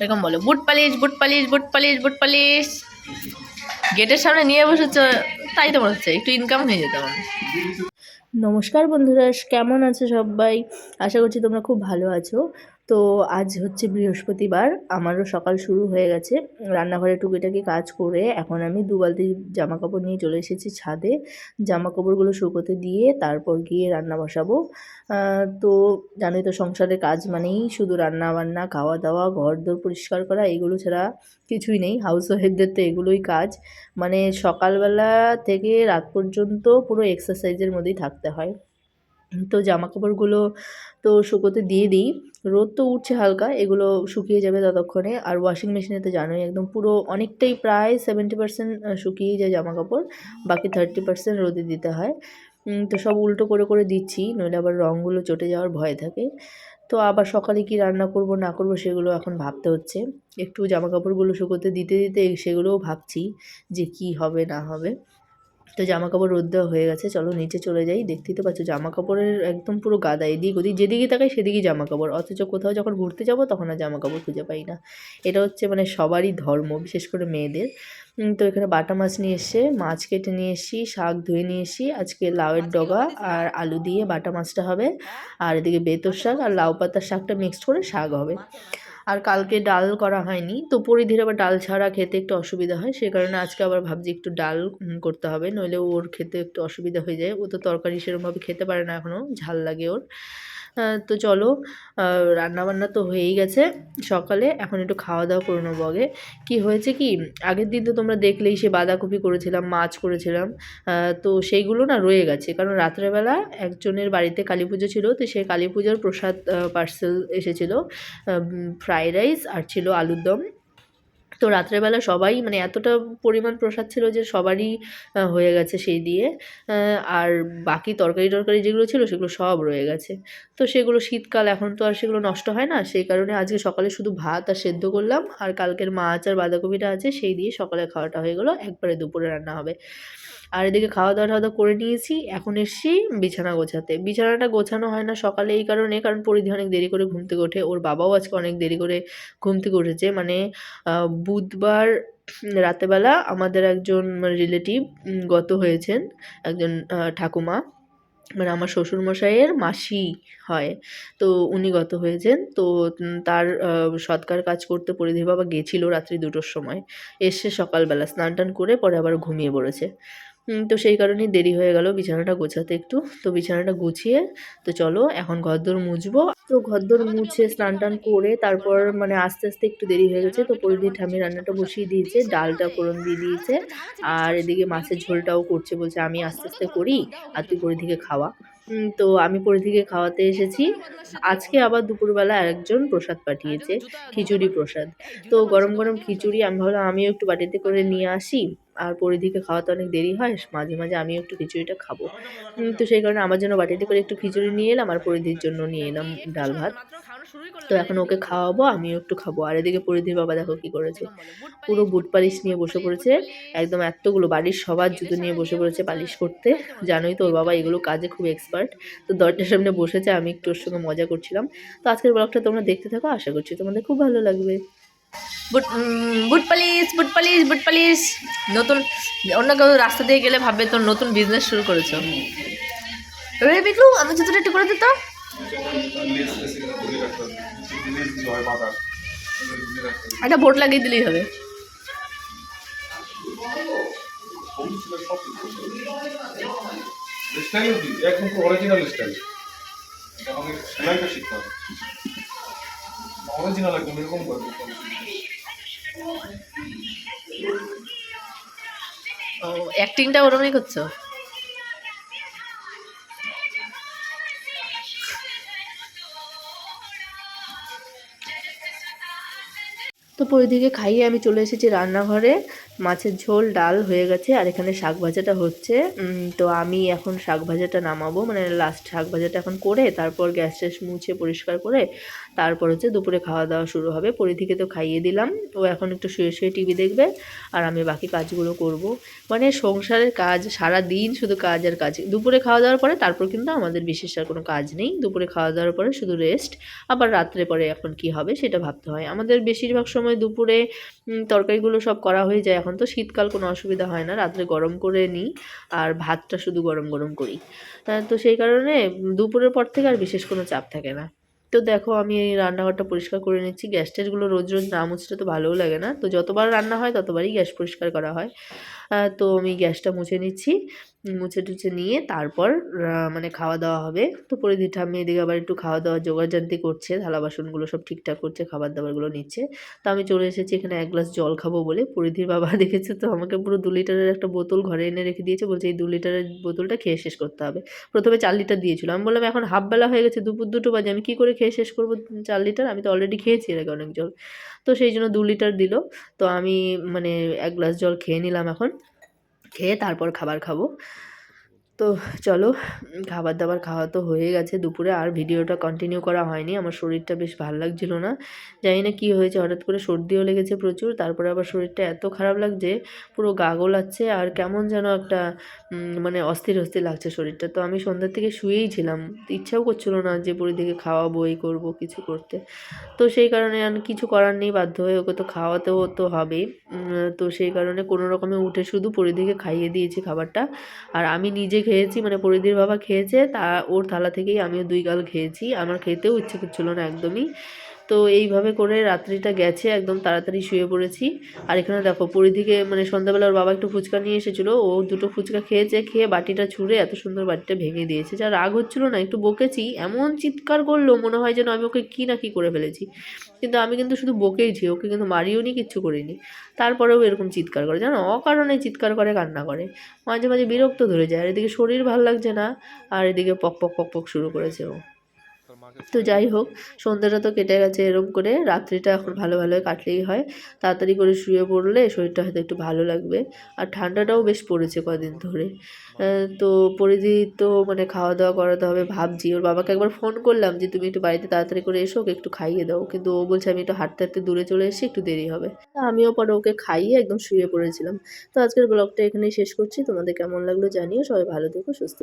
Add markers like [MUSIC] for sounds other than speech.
এরকম বলো, boot polish boot polish boot polish boot polish. গেটের সামনে নিয়ে বসেছ, তাই তো মনে হচ্ছে, একটু ইনকাম হয়ে যেত আমার। নমস্কার বন্ধুরা, কেমন আছো সবাই? আশা করছি তোমরা খুব ভালো আছো। তো আজ হচ্ছে বৃহস্পতিবার, আমারও সকাল শুরু হয়ে গেছে। রান্নাঘরে টুকিটাকি কাজ করে এখন আমি দু বালতি জামা কাপড় নিয়ে চলে এসেছি ছাদে। জামা কাপড়গুলো শুকোতে দিয়ে তারপর গিয়ে রান্না বসাবো। তো জানোই তো সংসারের কাজ মানেই শুধু রান্না বান্না খাওয়া দাওয়া ঘর দোর পরিষ্কার করা, এগুলো ছাড়া কিছুই নেই। হাউস ওয়াইফদের তো এগুলোই কাজ। মানে সকালবেলা থেকে রাত পর্যন্ত পুরো এক্সারসাইজের মধ্যেই থাকতে হয়। তো জামা কাপড়গুলো তো শুকোতে দিয়ে দিই। রোদ তো উঠছে হালকা, এগুলো শুকিয়ে যাবে ততক্ষণে। আর ওয়াশিং মেশিনে তো জানোই, একদম পুরো অনেকটাই প্রায় সেভেন্টি পার্সেন্ট শুকিয়ে যায় জামা কাপড় বাকি থার্টি পার্সেন্ট রোদে দিতে হয়। তো সব উল্টো করে করে দিচ্ছি, নইলে আবার রঙগুলো চটে যাওয়ার ভয় থাকে। তো আবার সকালে কি রান্না করব, না করব, সেগুলো এখন ভাবতে হচ্ছে। একটু জামা কাপড়গুলো শুকোতে দিতে দিতে সেগুলোও ভাবছি যে কি হবে, না হবে। তো জামা কাপড় রোদ দেওয়া হয়ে গেছে চলো নিচে চলে যাই। দেখতেই তো পাচ্ছ জামা কাপড়ের একদম পুরো গাদা এদিক ওদিক যেদিকে তাকাই সেদিকেই জামা কাপড় অথচ কোথাও যখন ঘুরতে যাব তখন আর জামা কাপড় খুঁজে পাই না। এটা হচ্ছে মানে সবারই ধর্ম বিশেষ করে মেয়েদের। তো এখানে বাটা মাছ নিয়ে এসে মাছ কেটে নিয়ে এসি শাক ধুয়ে নিয়ে এসি আজকে লাউয়ের ডগা আর আলু দিয়ে বাটা মাছটা হবে। আর এদিকে বেতর শাক আর লাউ পাতার শাকটা মিক্সড করে শাক হবে। আর কালকে ডাল করা হয়নি। তো পরিধির আবার ডাল ছাড়া খেতে একটু অসুবিধা হয়। সে কারণে আজকে আবার ভাবছি একটু ডাল করতে হবে। নইলে ওর খেতে একটু অসুবিধা হয়ে যায়। ও তো তরকারি সেরকমভাবে খেতে পারে না এখনও ঝাল লাগে ওর। তো চলো রান্না বান্না তো হয়েই গেছে। সকালে এখন একটু খাওয়া দাওয়া করে নেব আগে। কী হয়েছে কি, আগের দিন তো তোমরা দেখলেই সে বাঁধাকপি করেছিলাম, মাছ করেছিলাম তো সেইগুলো না রয়ে গেছে। কারণ রাত্রেবেলা একজনের বাড়িতে কালী পুজো ছিল, তো সেই কালী পুজোর প্রসাদ পার্সেল এসেছিল ফ্রাইড রাইস আর ছিল আলুর দম। তো রাত্রেবেলা সবাই মানে এতটা পরিমাণ প্রসাদ ছিল যে সবারই হয়ে গেছে সেই দিয়ে। আর বাকি তরকারি টরকারি যেগুলো ছিল সেগুলো সব রয়ে গেছে। তো সেগুলো শীতকাল, এখন তো আর সেগুলো নষ্ট হয় না। সেই কারণে আজকে সকালে শুধু ভাত আর সেদ্ধ করলাম। আর কালকের মাছ আর বাঁধাকপিটা আছে, সেই দিয়ে সকালে খাওয়াটা হয়ে গেলো। একবারে দুপুরে রান্না হবে। আর এদিকে খাওয়া দাওয়া টাওয়া করে নিয়েছি। এখন এসছি বিছানা গোছাতে। বিছানাটা গোছানো হয় না সকালে এই কারণে, কারণ পরিধি অনেক দেরি করে ঘুম থেকে ওঠে। ওর বাবাও আজকে অনেক দেরি করে ঘুম থেকে উঠেছে। মানে বুধবার রাতেবেলা আমাদের একজন মানে রিলেটিভ গত হয়েছেন, একজন ঠাকুমা। মানে আমার শ্বশুরমশাইয়ের মাসি হয়। তো উনি গত হয়েছেন। তো তার সৎকার কাজ করতে পরিধি বাবা গেছিল রাত্রি দুটোর সময়। এসে সকালবেলা স্নান টান করে পরে আবার ঘুমিয়ে পড়েছে। তো সেই কারণে দেরি হয়ে গেল বিছানাটা গোছাতে একটু। তো বিছানাটা গুছিয়ে, তো চলো এখন ঘরদোর মুছবো। তো ঘরদোর মুছে স্নান টান করে তারপর মানে আস্তে আস্তে একটু দেরি হয়ে গেছে, তো পরিধি ঠামি রান্নাটা বসিয়ে দিয়েছে, ডালটা ফোড়ন দিয়ে দিয়েছে। আর এদিকে মাছের ঝোলটাও করছে বলছে, আমি আস্তে আস্তে করি, আর তুই পরিধিকে খাওয়া। তো আমি পরিধিকে খাওয়াতে এসেছি। আজকে আবার দুপুরবেলা একজন প্রসাদ পাঠিয়েছে, খিচুড়ি প্রসাদ। তো গরম গরম খিচুড়ি আমি ভাবলাম আমিও একটু বাটিতে করে নিয়ে আসি, আর পরিধিকে খাওয়াতে অনেক দেরি হয়, মাঝে মাঝে আমিও একটু খিচুড়িটা খাব। তো সেই কারণে আমার জন্য বাটিতে করে একটু খিচুড়ি নিয়ে এলাম, আর পরিধির জন্য নিয়ে এলাম ডাল ভাত। তো এখন ওকে খাওয়াবো আমিও একটু খাব। আর এদিকে পরিধির বাবা দেখো কি করেছে। পুরো বুট পালিশ নিয়ে বসে পড়েছে। একদম এতগুলো বাড়ির সবার জুতো নিয়ে বসে পড়েছে পালিশ করতে। জানোই তো ওর বাবা এগুলো কাজে খুব এক্সপার্ট তো দরজার সামনে বসেছে আমি একটু ওর সঙ্গে মজা করছিলাম। তো আজকের ব্লগটা তোমরা দেখতে থাকো আশা করছি তোমাদের খুব ভালো লাগবে। Boot boot polish boot polish boot polish. নতুন অন্য কেউ রাস্তা দিয়ে গেলে ভাববে তোর নতুন বিজনেস শুরু করেছ। রে বিকলু আমি জুতোটা একটু করে দিত একটা বোর্ড লাগিয়ে দিলেই হবে। ও অ্যাক্টিংটা ওরমই করছ? তো পরিধিকে খাইয়ে আমি চলে এসেছি রান্নাঘরে। মাছের ঝোল, ডাল হয়ে গেছে আর এখানে শাক ভাজাটা হচ্ছে। তো আমি এখন শাক ভাজাটা নামাবো। মানে লাস্ট শাক ভাজাটা এখন করে তারপর গ্যাস ট্যাস মুছে পরিষ্কার করে তারপর হচ্ছে দুপুরে খাওয়া দাওয়া শুরু হবে। পরিধিকে তো খাইয়ে দিলাম। ও এখন একটু শুয়ে শুয়ে টিভি দেখবে আর আমি বাকি কাজগুলো করব। মানে সংসারের কাজ সারা দিন শুধু কাজ আর কাজ। দুপুরে খাওয়া দাওয়ার পরে তারপর কিন্তু আমাদের বিশেষ আর কোনো কাজ নেই। দুপুরে খাওয়া দাওয়ার পরে শুধু রেস্ট আবার রাত্রে পরে এখন কি হবে সেটা ভাবতে হয়। আমাদের বেশিরভাগ সময় দুপুরে তরকারিগুলো সব করা হয়ে যায়। এখন তো শীতকাল, কোনো অসুবিধা হয় না। রাত্রে গরম করে নিই আর ভাতটা শুধু গরম গরম করি। তো সেই কারণে দুপুরের পর থেকে আর বিশেষ কোনো চাপ থাকে না। তো দেখো আমি এই রান্নাঘরটা পরিষ্কার করে নিচ্ছি। গ্যাস ট্যাসগুলো রোজ রোজ না মুছতে তো ভালোও লাগে না। তো যতবার রান্না হয় ততবারই গ্যাস পরিষ্কার করা হয়। তো আমি গ্যাসটা মুছে নিচ্ছি। মুছে টুছে নিয়ে তারপর মানে খাওয়া দাওয়া হবে। তো পরিধি ঠাম্মি এদিকে আবার একটু খাওয়া দাওয়া জোগাড় জোগাড়জান্তি করছে, থালা বাসনগুলো সব ঠিকঠাক করছে, খাবার দাবারগুলো নিচ্ছে। তো আমি চলে এসেছি এখানে এক গ্লাস জল খাব বলে। পরিধির বাবা [LAUGHS] দেখেছে তো আমাকে পুরো দু লিটারের একটা বোতল ঘরে এনে রেখে দিয়েছে। বলছে এই দু লিটারের বোতলটা খেয়ে শেষ করতে হবে। প্রথমে চার লিটার দিয়েছিল। আমি বললাম, এখন হাফ বেলা হয়ে গেছে, দুপুর দুটো বাজে, আমি কী করে খেয়ে শেষ করব চার লিটার? আমি তো অলরেডি খেয়েছি এর আগে অনেক জল। তো সেই জন্য দু লিটার দিল। তো আমি মানে এক গ্লাস জল খেয়ে নিলাম এখন। খেয়ে তারপর খাবার খাব। তো চলো খাবার দাবার খাওয়া তো হয়ে গেছে দুপুরে, আর ভিডিওটা কন্টিনিউ করা হয়নি। আমার শরীরটা বেশ ভালো লাগছিল না। জানি না কী হয়েছে, হঠাৎ করে সর্দিও লেগেছে প্রচুর, তারপরে আবার শরীরটা এত খারাপ লাগছে, পুরো গা গোলাচ্ছে, আর কেমন যেন একটা মানে অস্থির অস্থির লাগছে শরীরটা। তো আমি সন্ধ্যার থেকে শুয়েই ছিলাম। ইচ্ছাও করছিল না যে পরিদিকে খাওয়াবো এই করব, কিছু করতে। তো সেই কারণে আর কিছু করার নেই, বাধ্য হয়ে ওকে তো খাওয়াতেও তো হবেই। তো সেই কারণে কোনো রকমে উঠে শুধু পরিধিকে খাইয়ে দিয়েছি খাবারটা। আর আমি নিজে খেয়েছি মানে পরিদির বাবা খেয়েছে, তা ওর থালা থেকেই আমিও দুই গাল খেয়েছি। আমার খেতেও ইচ্ছে করছিল না একদমই। তো এইভাবে করে রাত্রিটা গেছে, একদম তাড়াতাড়ি শুয়ে পড়েছি। আর এখানে দেখো পরিধিকে মানে সন্ধ্যাবেলা ওর বাবা একটু ফুচকা নিয়ে এসেছিল, ও দুটো ফুচকা খেয়েছে, খেয়ে বাটিটা ছুঁড়ে এত সুন্দর বাটিটা ভেঙে দিয়েছে। যা রাগ হচ্ছিল না, একটু বকেছি, এমন চিৎকার করল, মনে হয় যেন আমি ওকে কী না কী করে ফেলেছি। কিন্তু আমি কিন্তু শুধু বকেইছি ওকে কিন্তু মারিও নি, কিচ্ছু করিনি। তারপরেও এরকম চিৎকার করে, জানো? অকারণে চিৎকার করে, কান্না করে। মাঝে মাঝে বিরক্ত ধরে যায়, আর এদিকে শরীর ভালো লাগছে না, আর এদিকে পক পক পক পক শুরু করেছে ও। তো যাই হোক, সন্ধ্যাটা তো কেটে গেছে এরম করে। রাত্রিটা এখন ভালো ভালো কাটলেই হয়। তাড়াতাড়ি করে শুয়ে পড়লে শরীরটা হয়তো একটু ভালো লাগবে। আর ঠান্ডাটাও বেশ পড়েছে কদিন ধরে। তো পরিধি তো মানে খাওয়া দাওয়া করাতে হবে ভাবছি। ওর বাবাকে একবার ফোন করলাম যে, তুমি একটু বাড়িতে তাড়াতাড়ি করে এসো, ওকে একটু খাইয়ে দাও। কিন্তু ও বলছে, আমি একটু হাঁটতে হাঁটতে দূরে চলে এসেছি, একটু দেরি হবে। আমিও পরে ওকে খাইয়ে একদম শুয়ে পড়েছিলাম। তো আজকের ব্লগটা এখানেই শেষ করছি। তোমাদের কেমন লাগল জানিও। সবাই ভালো থেকো, সুস্থ